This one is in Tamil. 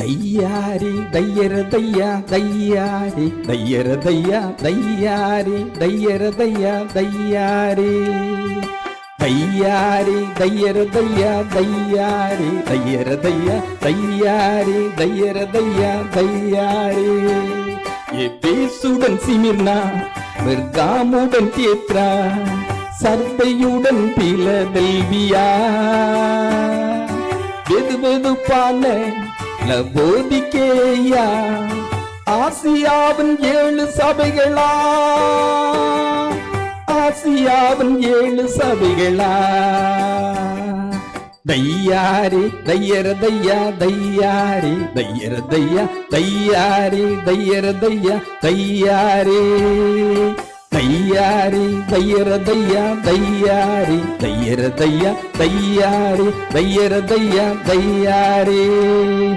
தையாரி தையர தையா தையாரி. தையர தையா தையாரி. தையர தையா தையாரி. தையாரி தையர தையா தையாரி. தையர தையா தையாரி. தையர தையா தையாரி. எபேசுடன் சிமிர்னா மிர்காமுடன் தேத்ரா சர்தையுடன் பிலதெல்வியா. வெது வெதுப்பான போதிக்கேயா. ஆசியாவின் ஏழு சபைகளா. ஆசியாவின் ஏழு சபைகளா. தையாரி தையர தையா தையாரி. தையர தையா தையாரி தையர தையா தையாரி. தையாரி தையர தையா தையாரி. தையர தையா தையாரி. தையர தையா தையாரி.